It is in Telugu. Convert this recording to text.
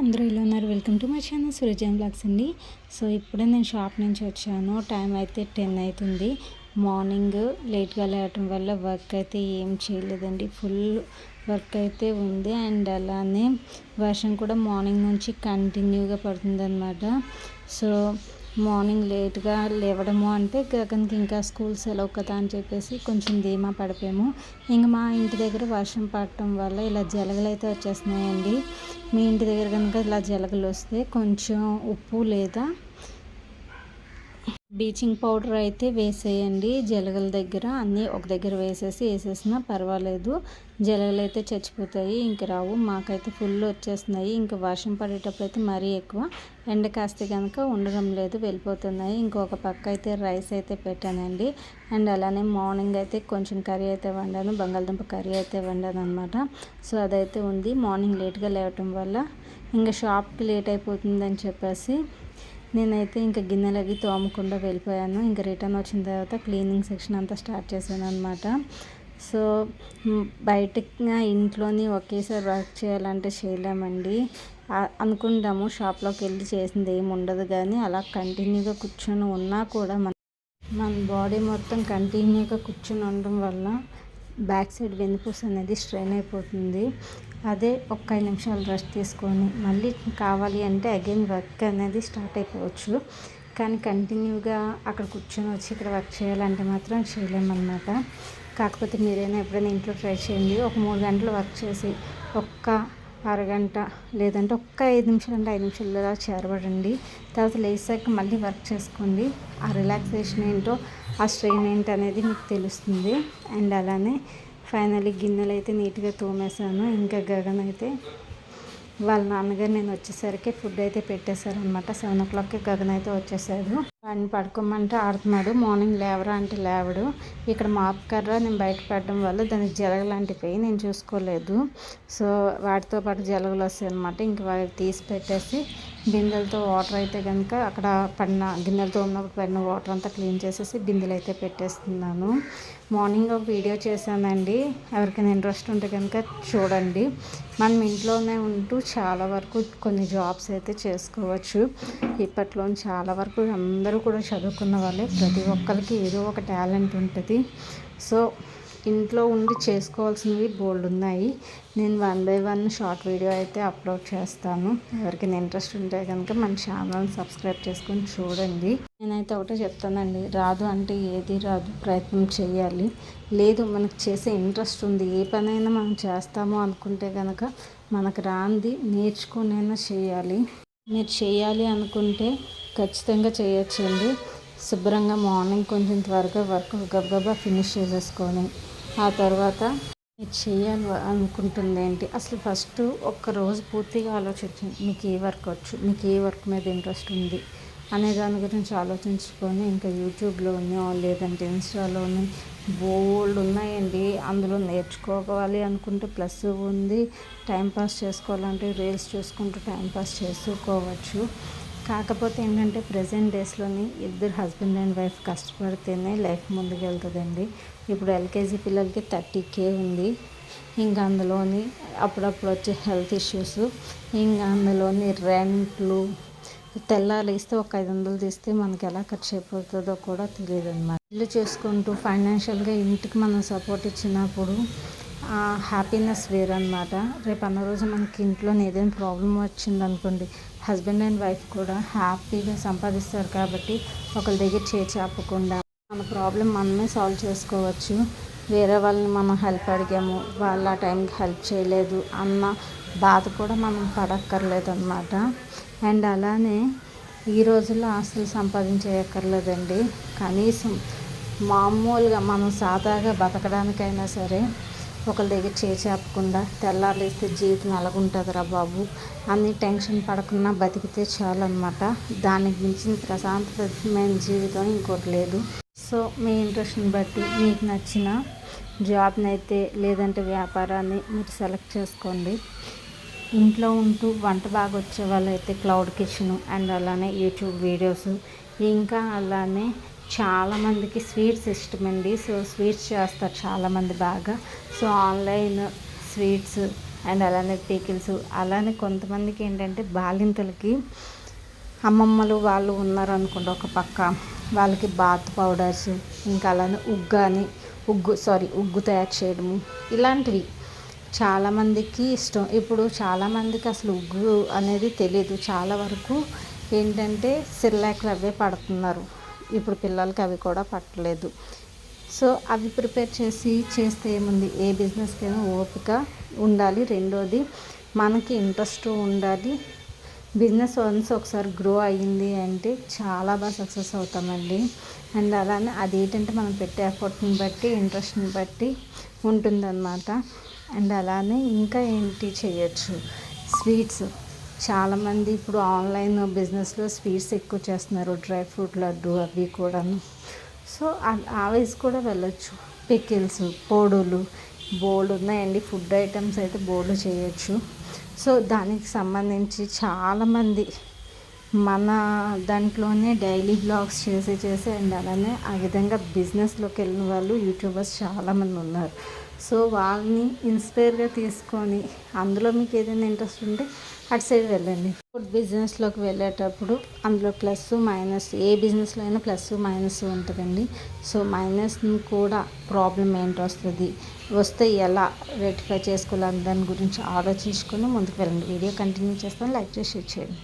అందరూ ఇలా ఉన్నారు? Welcome to my channel Suryajan blogs అండి. సో ఇప్పుడే నేను షాప్ నుంచి వచ్చాను. టైం అయితే టెన్ అవుతుంది మార్నింగ్ లేట్గా లేవటం వల్ల వర్క్ అయితే ఏం చేయలేదండి. ఫుల్ వర్క్ అయితే ఉంది. అండ్ అలానే వర్షం కూడా మార్నింగ్ నుంచి కంటిన్యూగా పడుతుందన్నమాట. సో మార్నింగ్ లేట్గా లేవడము అంటే గగన్కి ఇంకా స్కూల్ సెలవు కదా అని చెప్పేసి కొంచెం ధీమా పడిపోయాము. ఇంకా మా ఇంటి దగ్గర వర్షం పడటం వల్ల ఇలా జలగలు అయితే వచ్చేస్తున్నాయండి. మీ ఇంటి దగ్గర కనుక ఇలా జలగలు వస్తే కొంచెం ఉప్పు లేదా బ్లీచింగ్ పౌడర్ అయితే వేసేయండి. జలగల దగ్గర అన్నీ ఒక దగ్గర వేసేసి వేసేసినా పర్వాలేదు. జలగలు అయితే చచ్చిపోతాయి. ఇంక రావు. మాకైతే ఫుల్ వచ్చేస్తున్నాయి. ఇంకా వర్షం పడేటప్పుడు అయితే మరీ ఎక్కువ. ఎండ కాస్తే కనుక ఉండడం లేదు వెళ్ళిపోతున్నాయి. ఇంకొక పక్క అయితే రైస్ అయితే పెట్టానండి. అండ్ అలానే మార్నింగ్ అయితే కొంచెం కర్రీ అయితే వండాను. బంగాళదుంప కర్రీ అయితే వండాను అనమాట సో అదైతే ఉంది. మార్నింగ్ లేట్గా లేవటం వల్ల. ఇంకా షాప్కి లేట్ అయిపోతుందని చెప్పేసి నేనైతే ఇంకా గిన్నెలు అవి తోమకుండా వెళ్ళిపోయాను. ఇంకా రిటర్న్ వచ్చిన తర్వాత క్లీనింగ్ సెక్షన్ అంతా స్టార్ట్ చేశాను అనమాట సో బయటకి ఇంట్లోని ఒకేసారి వర్క్ చేయాలంటే చేయలేమండి. అనుకుంటాము షాప్లోకి వెళ్ళి చేసింది ఏమి ఉండదు కానీ అలా కంటిన్యూగా కూర్చొని ఉన్నా కూడా మన మన బాడీ మొత్తం కంటిన్యూగా కూర్చొని ఉండడం వల్ల బ్యాక్ సైడ్ వెన్నుపూస అనేది స్ట్రెయిన్ అయిపోతుంది. అదే ఒక్క ఐదు నిమిషాలు రెస్ట్ తీసుకొని మళ్ళీ కావాలి అంటే అగైన్ వర్క్ అనేది స్టార్ట్ అయిపోవచ్చు. కానీ కంటిన్యూగా అక్కడ కూర్చొని వచ్చి ఇక్కడ వర్క్ చేయాలంటే మాత్రం చేయలేమన్నమాట. కాకపోతే మీరైనా ఎప్పుడైనా ఇంట్లో ట్రై చేయండి. ఒక మూడు గంటలు వర్క్ చేసి ఒక్క అరగంట లేదంటే ఒక్క ఐదు నిమిషాలు అంటే ఐదు నిమిషాలలో చేరబడండి తర్వాత లేసాక మళ్ళీ వర్క్ చేసుకోండి. ఆ రిలాక్సేషన్ ఏంటో ఆ స్ట్రెయిన్ ఏంటి అనేది మీకు తెలుస్తుంది. అండ్ అలానే ఫైనల్లీ గిన్నెలు అయితే నీట్గా తోమేశాను. ఇంకా గగన్ అయితే వాళ్ళ నాన్నగారు నేను వచ్చేసరికి ఫుడ్ అయితే పెట్టేశారనమాట సెవెన్ ఓ క్లాక్కి గగన్ అయితే వచ్చేసారు వాడిని పడుకోమంటే ఆడుతున్నాడు. మార్నింగ్ లేవరా అంటే లేవడు. ఇక్కడ మాప్ కర్ర నేను బయట పెట్టడం వల్ల దానికి జలగలాంటివి నేను చూసుకోలేదు. సో వాటితో పాటు జలగలు వస్తాయి అనమాట ఇంక వాటి తీసి పెట్టేసి బిందెలతో వాటర్ అయితే కనుక అక్కడ పడిన గిన్నెలతో ఉన్నప్పుడు పడిన వాటర్ అంతా క్లీన్ చేసేసి బిందెలు అయితే పెట్టేస్తున్నాను. మార్నింగ్ ఒక వీడియో చేశానండి. ఎవరికైనా ఇంట్రెస్ట్ ఉంటే కనుక చూడండి. మనం ఇంట్లోనే ఉంటూ చాలా వరకు కొన్ని జాబ్స్ అయితే చేసుకోవచ్చు. ఇప్పట్లో చాలా వరకు అందరూ కూడా చదువుకున్న వాళ్ళే. ప్రతి ఒక్కరికి ఏదో ఒక టాలెంట్ ఉంటుంది. సో ఇంట్లో ఉండి చేసుకోవాల్సినవి బోల్డ్ ఉన్నాయి. నేను one by one short video అయితే అప్లోడ్ చేస్తాను. ఎవరికైనా ఇంట్రెస్ట్ ఉంటే కనుక మన ఛానల్ని సబ్స్క్రైబ్ చేసుకొని చూడండి. నేనైతే ఒకటే చెప్తానండి. రాదు అంటే ఏది రాదు. ప్రయత్నం చేయాలి. లేదు మనకు చేసే ఇంట్రెస్ట్ ఉంది. ఏ పనైనా మనం చేస్తాము అనుకుంటే కనుక మనకు రాంది నేర్చుకునైనా చేయాలి. మీరు చేయాలి అనుకుంటే ఖచ్చితంగా చేయొచ్చండి. శుభ్రంగా మార్నింగ్ కొంచెం త్వరగా వర్క్ గబగబా ఫినిష్ చేసేసుకొని ఆ తర్వాత చేయాలి అనుకుంటుంది ఏంటి? అసలు ఫస్ట్ ఒక్క రోజు పూర్తిగా ఆలోచించండి మీకు ఏ వర్క్ వచ్చు? మీకు ఏ వర్క్ మీద ఇంట్రెస్ట్ ఉంది? అనే దాని గురించి ఆలోచించుకొని ఇంకా యూట్యూబ్లోనో లేదంటే ఇన్స్టాలోని బోల్డ్ ఉన్నాయండి. అందులో నేర్చుకోవాలి అనుకుంటే ప్లస్ ఉంది. టైంపాస్ చేసుకోవాలంటే రీల్స్ చూసుకుంటూ టైంపాస్ చేసుకోవచ్చు. కాకపోతే ఏంటంటే ప్రజెంట్ డేస్లోని ఇద్దరు హస్బెండ్ అండ్ వైఫ్ కష్టపడితేనే లైఫ్ ముందుకు వెళ్తుందండి ఇప్పుడు ఎల్కేజీ పిల్లలకి థర్టీ కే ఉంది. ఇంకా అందులోని అప్పుడప్పుడు వచ్చే హెల్త్ ఇష్యూస్ ఇంకా అందులోని రెంట్లు తెల్లారి ఇస్తే ఒక ఐదు వందలు తీస్తే మనకి ఎలా ఖర్చు అయిపోతుందో కూడా తెలియదు అనమాట ఇల్లు చేసుకుంటూ ఫైనాన్షియల్గా ఇంటికి మనం సపోర్ట్ ఇచ్చినప్పుడు హ్యాపీనెస్ వేరనమాట రేపు అన్న రోజు మనకి ఇంట్లో ఏదైనా ప్రాబ్లం వచ్చిందనుకోండి హస్బెండ్ అండ్ వైఫ్ కూడా హ్యాపీగా సంపాదిస్తారు కాబట్టి ఒకరి దగ్గర చేర్చాపకుండా మన ప్రాబ్లం మనమే సాల్వ్ చేసుకోవచ్చు. వేరే వాళ్ళని మనం హెల్ప్ అడిగాము వాళ్ళ ఆ టైంకి హెల్ప్ చేయలేదు అన్న బాధ కూడా మనం పడక్కర్లేదు అనమాట అండ్ అలానే ఈ రోజుల్లో ఆస్తులు సంపాదించేయక్కర్లేదండి. కనీసం మామూలుగా మనం సాదాగా బతకడానికైనా సరే ఒకరి దగ్గర చేపకుండా తెల్లారులేస్తే జీవితం ఎలాగుంటుందిరా బాబు? అన్ని టెన్షన్ పడకుండా బతికితే చాలు అనమాట దానికి మించిన ప్రశాంతమైన జీవితం ఇంకోటి లేదు. సో మీ ఇంట్రెస్ట్ని బట్టి మీకు నచ్చిన జాబ్ని అయితే లేదంటే వ్యాపారాన్ని మీరు సెలెక్ట్ చేసుకోండి. ఇంట్లో ఉంటూ వంట బాగా వచ్చే వాళ్ళైతే క్లౌడ్ కిచెన్ అండ్ అలానే యూట్యూబ్ వీడియోస్. ఇంకా అలానే చాలామందికి స్వీట్స్ ఇష్టమండి. సో స్వీట్స్ చేస్తారు చాలామంది బాగా. సో ఆన్లైన్ స్వీట్స్ అండ్ అలానే పీకిల్స్ అలానే కొంతమందికి ఏంటంటే బాలింతలకి అమ్మమ్మలు వాళ్ళు ఉన్నారు అనుకోండి ఒక పక్క వాళ్ళకి బాత్ పౌడర్స్ ఇంకా అలానే ఉగ్గు అని ఉగ్గు సారీ ఉగ్గు తయారు చేయడము ఇలాంటివి చాలామందికి ఇష్టం. ఇప్పుడు చాలామందికి అసలు ఉగ్గు అనేది తెలియదు చాలా వరకు ఏంటంటే సిర్లాక్లు అవే పడుతున్నారు. ఇప్పుడు పిల్లలకి అవి కూడా పట్టలేదు. సో అవి ప్రిపేర్ చేసి చేస్తే ఏముంది? ఏ బిజినెస్కైనా ఓపిక ఉండాలి. రెండోది మనకి ఇంట్రెస్ట్ ఉండాలి. బిజినెస్ వన్స్ ఒకసారి గ్రో అయ్యింది అంటే చాలా బాగా సక్సెస్ అవుతామండి. అండ్ అలానే అది ఏంటంటే మనం పెట్టే ఎఫర్ట్ని బట్టి ఇంట్రెస్ట్ని బట్టి ఉంటుందన్నమాట. అండ్ అలానే ఇంకా ఏంటి చేయొచ్చు? స్వీట్స్. చాలామంది ఇప్పుడు ఆన్లైన్ బిజినెస్లో స్వీట్స్ ఎక్కువ చేస్తున్నారు డ్రై ఫ్రూట్ లడ్డు అవి కూడాను. సో ఆ వయసు కూడా వెళ్ళొచ్చు. పికిల్స్ పొడులు బోల్డ్ ఉన్నాయండి. ఫుడ్ ఐటమ్స్ అయితే బోల్డ్ చేయొచ్చు. సో దానికి సంబంధించి చాలామంది మన దాంట్లోనే డైలీ బ్లాగ్స్ చేసి చేసి అండ్ అలానే ఆ విధంగా బిజినెస్లోకి వెళ్ళిన వాళ్ళు యూట్యూబర్స్ చాలామంది ఉన్నారు. సో వాళ్ళని ఇన్స్పైర్గా తీసుకొని అందులో మీకు ఏదైనా ఇంట్రెస్ట్ ఉంటే అటు సైడ్ వెళ్ళండి. ఫుడ్ బిజినెస్లోకి వెళ్ళేటప్పుడు అందులో ప్లస్ మైనస్ ఏ బిజినెస్లో అయినా ప్లస్ మైనస్ ఉంటుందండి. సో మైనస్ కూడా ప్రాబ్లం ఏంటి వస్తుంది వస్తే ఎలా రెక్టిఫై చేసుకోవాలని దాని గురించి ఆలోచించుకొని ముందుకు వెళ్ళండి. వీడియో కంటిన్యూ చేస్తాను. లైక్ చేసి షేర్ చేయండి.